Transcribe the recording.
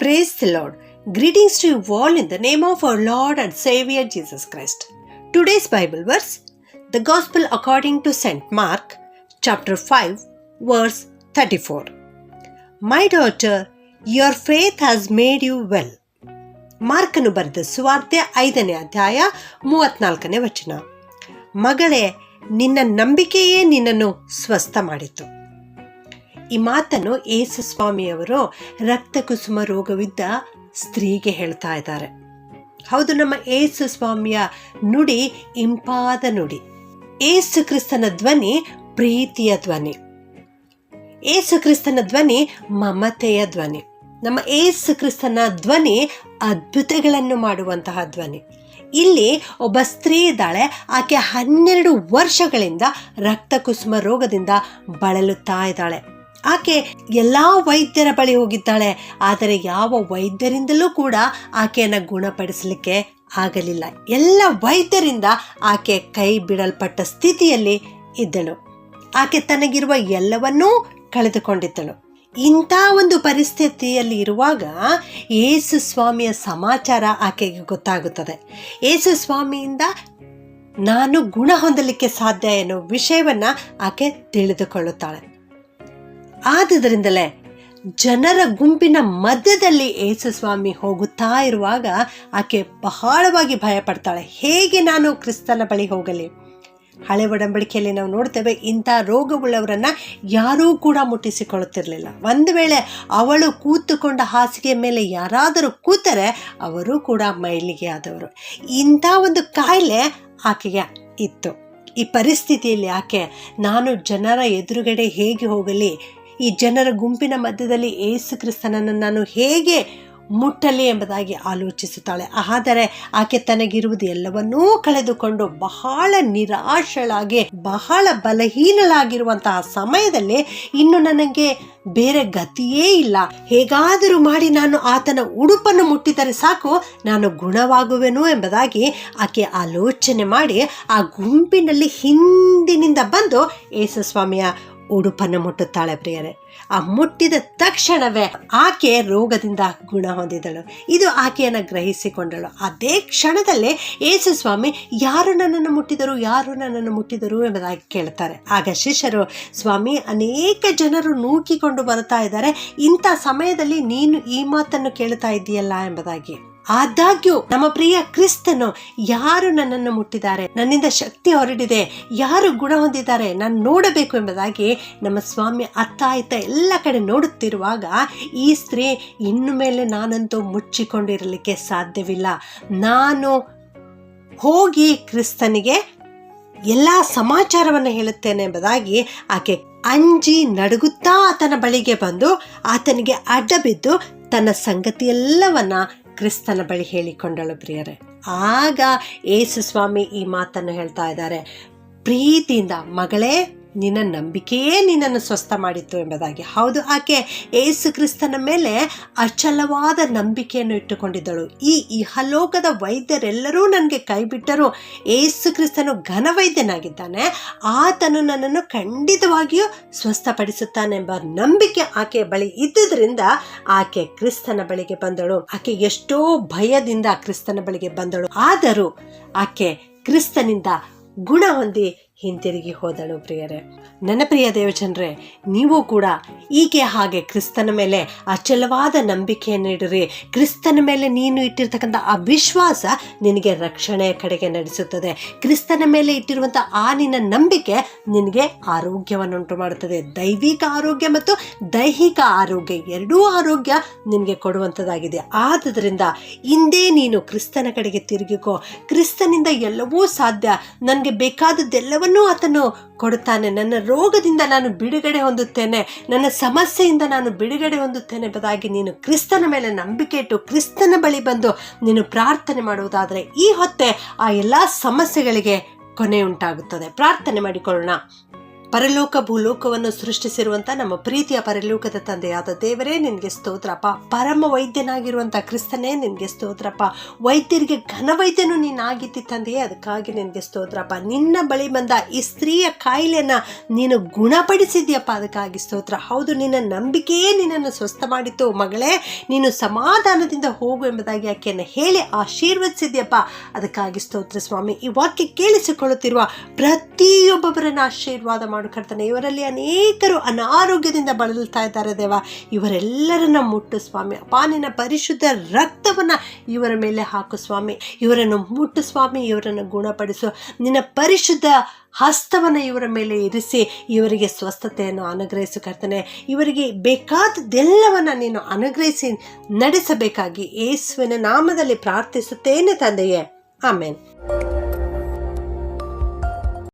Praise the Lord. Greetings to you all in the name of our Lord and Savior Jesus Christ. Today's Bible verse, the Gospel according to St. Mark, chapter 5, verse 34. My daughter, your faith has made you well. ಮಾರ್ಕನು ಬರೆದ ಸುವಾರ್ತೆ ಐದನೇ ಅಧ್ಯಾಯ ಮೂವತ್ನಾಲ್ಕನೇ ವಚನ ಮಗಳೇ ನಿನ್ನ ನಂಬಿಕೆಯೇ ನಿನ್ನನ್ನು ಸ್ವಸ್ಥ ಮಾಡಿತು ಈ ಮಾತನ್ನು ಏಸು ಸ್ವಾಮಿಯವರು ರಕ್ತ ಕುಸುಮ ರೋಗವಿದ್ದ ಸ್ತ್ರೀಗೆ ಹೇಳ್ತಾ ಇದ್ದಾರೆ. ಹೌದು, ನಮ್ಮ ಏಸು ಸ್ವಾಮಿಯ ನುಡಿ ಇಂಪಾದ ನುಡಿ. ಏಸು ಕ್ರಿಸ್ತನ ಧ್ವನಿ ಪ್ರೀತಿಯ ಧ್ವನಿ. ಏಸು ಕ್ರಿಸ್ತನ ಧ್ವನಿ ಮಮತೆಯ ಧ್ವನಿ. ನಮ್ಮ ಏಸು ಕ್ರಿಸ್ತನ ಧ್ವನಿ ಅದ್ಭುತಗಳನ್ನು ಮಾಡುವಂತಹ ಧ್ವನಿ. ಇಲ್ಲಿ ಒಬ್ಬ ಸ್ತ್ರೀ ಇದ್ದಾಳೆ, ಆಕೆ ಹನ್ನೆರಡು ವರ್ಷಗಳಿಂದ ರಕ್ತ ಕುಸುಮ ರೋಗದಿಂದ ಬಳಲುತ್ತಾ ಇದ್ದಾಳೆ. ಆಕೆ ಎಲ್ಲ ವೈದ್ಯರ ಬಳಿ ಹೋಗಿದ್ದಾಳೆ, ಆದರೆ ಯಾವ ವೈದ್ಯರಿಂದಲೂ ಕೂಡ ಆಕೆಯನ್ನು ಗುಣಪಡಿಸಲಿಕ್ಕೆ ಆಗಲಿಲ್ಲ. ಎಲ್ಲ ವೈದ್ಯರಿಂದ ಆಕೆ ಕೈ ಬಿಡಲ್ಪಟ್ಟ ಸ್ಥಿತಿಯಲ್ಲಿ ಇದ್ದಳು. ಆಕೆ ತನಗಿರುವ ಎಲ್ಲವನ್ನೂ ಕಳೆದುಕೊಂಡಿದ್ದಳು. ಇಂಥ ಒಂದು ಪರಿಸ್ಥಿತಿಯಲ್ಲಿ ಇರುವಾಗ ಏಸು ಸ್ವಾಮಿಯ ಸಮಾಚಾರ ಆಕೆಗೆ ಗೊತ್ತಾಗುತ್ತದೆ. ಏಸು ಸ್ವಾಮಿಯಿಂದ ನಾನು ಗುಣ ಹೊಂದಲಿಕ್ಕೆ ಸಾಧ್ಯ ಎನ್ನುವ ವಿಷಯವನ್ನು ಆಕೆ ತಿಳಿದುಕೊಳ್ಳುತ್ತಾಳೆ. ಆದುದರಿಂದಲೇ ಜನರ ಗುಂಪಿನ ಮಧ್ಯದಲ್ಲಿ ಯೇಸುಸ್ವಾಮಿ ಸ್ವಾಮಿ ಹೋಗುತ್ತಾ ಇರುವಾಗ ಆಕೆ ಬಹಳವಾಗಿ ಭಯಪಡ್ತಾಳೆ. ಹೇಗೆ ನಾನು ಕ್ರಿಸ್ತನ ಬಳಿ ಹೋಗಲಿ? ಹಳೆ ಒಡಂಬಡಿಕೆಯಲ್ಲಿ ನಾವು ನೋಡ್ತೇವೆ, ಇಂಥ ರೋಗವುಳ್ಳವರನ್ನು ಯಾರೂ ಕೂಡ ಮುಟ್ಟಿಸಿಕೊಳ್ಳುತ್ತಿರಲಿಲ್ಲ. ಒಂದು ವೇಳೆ ಅವಳು ಕೂತುಕೊಂಡ ಹಾಸಿಗೆ ಮೇಲೆ ಯಾರಾದರೂ ಕೂತರೆ ಅವರು ಕೂಡ ಮೈಲಿಗೆ ಆದವರು. ಇಂಥ ಒಂದು ಕಾಯಿಲೆ ಆಕೆಗೆ ಇತ್ತು. ಈ ಪರಿಸ್ಥಿತಿಯಲ್ಲಿ ಆಕೆ, ನಾನು ಜನರ ಎದುರುಗಡೆ ಹೇಗೆ ಹೋಗಲಿ? ಈ ಜನರ ಗುಂಪಿನ ಮಧ್ಯದಲ್ಲಿ ಏಸು ಕ್ರಿಸ್ತನನ್ನು ನಾನು ಹೇಗೆ ಮುಟ್ಟಲಿ ಎಂಬುದಾಗಿ ಆಲೋಚಿಸುತ್ತಾಳೆ. ಆದರೆ ಆಕೆ ತನಗಿರುವುದು ಎಲ್ಲವನ್ನೂ ಕಳೆದುಕೊಂಡು ಬಹಳ ನಿರಾಶಳಾಗಿ, ಬಹಳ ಬಲಹೀನಳಾಗಿರುವಂತಹ ಸಮಯದಲ್ಲಿ ಇನ್ನು ನನಗೆ ಬೇರೆ ಗತಿಯೇ ಇಲ್ಲ. ಹೇಗಾದರೂ ಮಾಡಿ ನಾನು ಆತನ ಉಡುಪನ್ನು ಮುಟ್ಟಿದರೆ ಸಾಕು, ನಾನು ಗುಣವಾಗುವೆನು ಎಂಬುದಾಗಿ ಆಕೆ ಆಲೋಚನೆ ಮಾಡಿ ಆ ಗುಂಪಿನಲ್ಲಿ ಹಿಂದಿನಿಂದ ಬಂದು ಯೇಸುಸ್ವಾಮಿಯ ಉಡುಪನ್ನು ಮುಟ್ಟುತ್ತಾಳೆ ಪ್ರಿಯರೇ. ಆ ಮುಟ್ಟಿದ ತಕ್ಷಣವೇ ಆಕೆ ರೋಗದಿಂದ ಗುಣ ಹೊಂದಿದಳು. ಇದು ಆಕೆಯನ್ನು ಗ್ರಹಿಸಿಕೊಂಡಳು. ಅದೇ ಕ್ಷಣದಲ್ಲೇ ಯೇಸು ಸ್ವಾಮಿ, ಯಾರು ನನ್ನನ್ನು ಮುಟ್ಟಿದರು, ಯಾರು ನನ್ನನ್ನು ಮುಟ್ಟಿದರು ಎಂಬುದಾಗಿ ಕೇಳ್ತಾರೆ. ಆಗ ಶಿಷ್ಯರು, ಸ್ವಾಮಿ, ಅನೇಕ ಜನರು ನೂಕಿಕೊಂಡು ಬರುತ್ತಾ ಇದ್ದಾರೆ. ಇಂಥ ಸಮಯದಲ್ಲಿ ನೀನು ಈ ಮಾತನ್ನು ಕೇಳ್ತಾ ಇದ್ದೀಯಲ್ಲ ಎಂಬುದಾಗಿ. ಆದಾಗ್ಯೂ ನಮ್ಮ ಪ್ರಿಯ ಕ್ರಿಸ್ತನು ಯಾರು ನನ್ನನ್ನು ಮುಟ್ಟಿದ್ದಾರೆ? ನನ್ನಿಂದ ಶಕ್ತಿ ಹೊರಡಿದೆ. ಯಾರು ಗುಣ ಹೊಂದಿದ್ದಾರೆ? ನಾನು ನೋಡಬೇಕು ಎಂಬುದಾಗಿ ನಮ್ಮ ಸ್ವಾಮಿ ಅತ್ತ ಆಯ್ತ ಎಲ್ಲ ಕಡೆ ನೋಡುತ್ತಿರುವಾಗ ಈ ಸ್ತ್ರೀ ಇನ್ನು ಮೇಲೆ ನಾನಂತೂ ಮುಚ್ಚಿಕೊಂಡಿರಲಿಕ್ಕೆ ಸಾಧ್ಯವಿಲ್ಲ. ನಾನು ಹೋಗಿ ಕ್ರಿಸ್ತನಿಗೆ ಎಲ್ಲ ಸಮಾಚಾರವನ್ನು ಹೇಳುತ್ತೇನೆ ಎಂಬುದಾಗಿ ಆಕೆ ಅಂಜಿ ನಡುಗುತ್ತಾ ಆತನ ಬಳಿಗೆ ಬಂದು ಆತನಿಗೆ ಅಡ್ಡ ಬಿದ್ದು ತನ್ನ ಸಂಗತಿಯೆಲ್ಲವನ್ನ ಕ್ರಿಸ್ತನ ಬಳಿ ಹೇಳಿಕೊಂಡಳು ಪ್ರಿಯರೇ. ಆಗ ಯೇಸು ಸ್ವಾಮಿ ಈ ಮಾತನ್ನು ಹೇಳ್ತಾ ಇದ್ದಾರೆ. ಪ್ರೀತಿಯಿಂದ ಮಗಳೇ ನಿನ್ನ ನಂಬಿಕೆಯೇ ನಿನ್ನನ್ನು ಸ್ವಸ್ಥ ಮಾಡಿತ್ತು ಎಂಬುದಾಗಿ. ಹೌದು, ಆಕೆ ಏಸು ಕ್ರಿಸ್ತನ ಮೇಲೆ ಅಚಲವಾದ ನಂಬಿಕೆಯನ್ನು ಇಟ್ಟುಕೊಂಡಿದ್ದಳು. ಈ ಇಹಲೋಕದ ವೈದ್ಯರೆಲ್ಲರೂ ನನಗೆ ಕೈಬಿಟ್ಟರು. ಏಸು ಕ್ರಿಸ್ತನು ಘನವೈದ್ಯನಾಗಿದ್ದಾನೆ. ಆತನು ನನ್ನನ್ನು ಖಂಡಿತವಾಗಿಯೂ ಸ್ವಸ್ಥಪಡಿಸುತ್ತಾನೆಂಬ ನಂಬಿಕೆ ಆಕೆ ಬಳಿ ಇದ್ದುದರಿಂದ ಆಕೆ ಕ್ರಿಸ್ತನ ಬಳಿಗೆ ಬಂದಳು. ಆಕೆ ಎಷ್ಟೋ ಭಯದಿಂದ ಕ್ರಿಸ್ತನ ಬಳಿಗೆ ಬಂದಳು. ಆದರೂ ಆಕೆ ಕ್ರಿಸ್ತನಿಂದ ಗುಣ ಹೊಂದಿ ಹಿಂತಿರುಗಿ ಹೋದಳು ಪ್ರಿಯರೇ. ನನ್ನ ಪ್ರಿಯ ದೇವಚಂದ್ರೆ, ನೀವು ಕೂಡ ಈಕೆ ಹಾಗೆ ಕ್ರಿಸ್ತನ ಮೇಲೆ ಅಚಲವಾದ ನಂಬಿಕೆಯನ್ನು ಇಡ್ರಿ. ಕ್ರಿಸ್ತನ ಮೇಲೆ ನೀನು ಇಟ್ಟಿರ್ತಕ್ಕಂಥ ಆ ವಿಶ್ವಾಸ ನಿನಗೆ ರಕ್ಷಣೆಯ ಕಡೆಗೆ ನಡೆಸುತ್ತದೆ. ಕ್ರಿಸ್ತನ ಮೇಲೆ ಇಟ್ಟಿರುವಂಥ ಆ ನಿನ್ನ ನಂಬಿಕೆ ನಿನಗೆ ಆರೋಗ್ಯವನ್ನುಂಟು ಮಾಡುತ್ತದೆ. ದೈವಿಕ ಆರೋಗ್ಯ ಮತ್ತು ದೈಹಿಕ ಆರೋಗ್ಯ ಎರಡೂ ಆರೋಗ್ಯ ನಿನಗೆ ಕೊಡುವಂಥದ್ದಾಗಿದೆ. ಆದ್ದರಿಂದ ಹಿಂದೆ ನೀನು ಕ್ರಿಸ್ತನ ಕಡೆಗೆ ತಿರುಗಿಕೋ. ಕ್ರಿಸ್ತನಿಂದ ಎಲ್ಲವೂ ಸಾಧ್ಯ. ನನಗೆ ಬೇಕಾದದ್ದೆಲ್ಲವನ್ನೂ ಆತನು ಕೊಡುತ್ತಾನೆ. ನನ್ನ ರೋಗದಿಂದ ನಾನು ಬಿಡುಗಡೆ ಹೊಂದುತ್ತೇನೆ. ನನ್ನ ಸಮಸ್ಯೆಯಿಂದ ನಾನು ಬಿಡುಗಡೆ ಹೊಂದುತ್ತೇನೆ ಎಂಬುದಾಗಿ ನೀನು ಕ್ರಿಸ್ತನ ಮೇಲೆ ನಂಬಿಕೆ ಇಟ್ಟು ಕ್ರಿಸ್ತನ ಬಳಿ ಬಂದು ನೀನು ಪ್ರಾರ್ಥನೆ ಮಾಡುವುದಾದರೆ ಈ ಹೊತ್ತೆ ಆ ಎಲ್ಲ ಸಮಸ್ಯೆಗಳಿಗೆ ಕೊನೆ ಉಂಟಾಗುತ್ತದೆ ಪ್ರಾರ್ಥನೆ ಮಾಡಿಕೊಳ್ಳೋಣ. ಪರಲೋಕ ಭೂಲೋಕವನ್ನು ಸೃಷ್ಟಿಸಿರುವಂಥ ನಮ್ಮ ಪ್ರೀತಿಯ ಪರಲೋಕದ ತಂದೆಯಾದ ದೇವರೇ, ನಿನಗೆ ಸ್ತೋತ್ರಪ್ಪ. ಪರಮ ವೈದ್ಯನಾಗಿರುವಂಥ ಕ್ರಿಸ್ತನೇ, ನಿನಗೆ ಸ್ತೋತ್ರಪ್ಪ. ವೈದ್ಯರಿಗೆ ಘನವೈದ್ಯನು ನೀನಾಗಿದ್ದಿ ತಂದೆಯೇ, ಅದಕ್ಕಾಗಿ ನಿನಗೆ ಸ್ತೋತ್ರಪ್ಪ. ನಿನ್ನ ಬಳಿ ಬಂದ ಈ ಸ್ತ್ರೀಯ ಕಾಯಿಲೆಯನ್ನು ನೀನು ಗುಣಪಡಿಸಿದ್ಯಪ್ಪ, ಅದಕ್ಕಾಗಿ ಸ್ತೋತ್ರ. ಹೌದು, ನಿನ್ನ ನಂಬಿಕೆಯೇ ನಿನ್ನನ್ನು ಸ್ವಸ್ಥ ಮಾಡಿತ್ತು ಮಗಳೇ, ನೀನು ಸಮಾಧಾನದಿಂದ ಹೋಗು ಎಂಬುದಾಗಿ ಆಕೆಯನ್ನು ಹೇಳಿ ಆಶೀರ್ವದಿಸಿದ್ಯಪ್ಪ, ಅದಕ್ಕಾಗಿ ಸ್ತೋತ್ರ ಸ್ವಾಮಿ. ಈ ವಾಕ್ಯ ಕೇಳಿಸಿಕೊಳ್ಳುತ್ತಿರುವ ಪ್ರತಿಯೊಬ್ಬೊಬ್ಬರನ್ನು ಆಶೀರ್ವಾದ ಕರ್ತನೆ ಇವರಲ್ಲಿ ಅನೇಕರು ಅನಾರೋಗ್ಯದಿಂದ ಬಳಲ್ತಾ ಇದ್ದಾರೆ ದೇವ. ಇವರೆಲ್ಲರನ್ನ ಮುಟ್ಟು ಸ್ವಾಮಿ. ಅಪಾನಿನ ಪರಿಶುದ್ಧ ರಕ್ತವನ್ನು ಇವರ ಮೇಲೆ ಹಾಕು ಸ್ವಾಮಿ. ಇವರನ್ನು ಮುಟ್ಟು ಸ್ವಾಮಿ, ಇವರನ್ನು ಗುಣಪಡಿಸು. ನಿನ್ನ ಪರಿಶುದ್ಧ ಹಸ್ತವನ್ನು ಇವರ ಮೇಲೆ ಇರಿಸಿ. ಇವರಿಗೆ ಸ್ವಸ್ಥತೆಯನ್ನು ಅನುಗ್ರಹಿಸು ಕರ್ತನೆ. ಇವರಿಗೆ ಬೇಕಾದದ್ದೆಲ್ಲವನ್ನು ನೀನು ಅನುಗ್ರಹಿಸಿ ನಡೆಸಬೇಕಾಗಿ ಯೇಸುವಿನ ನಾಮದಲ್ಲಿ ಪ್ರಾರ್ಥಿಸುತ್ತೇನೆ ತಂದೆಯೇ. ಆಮೇನ್.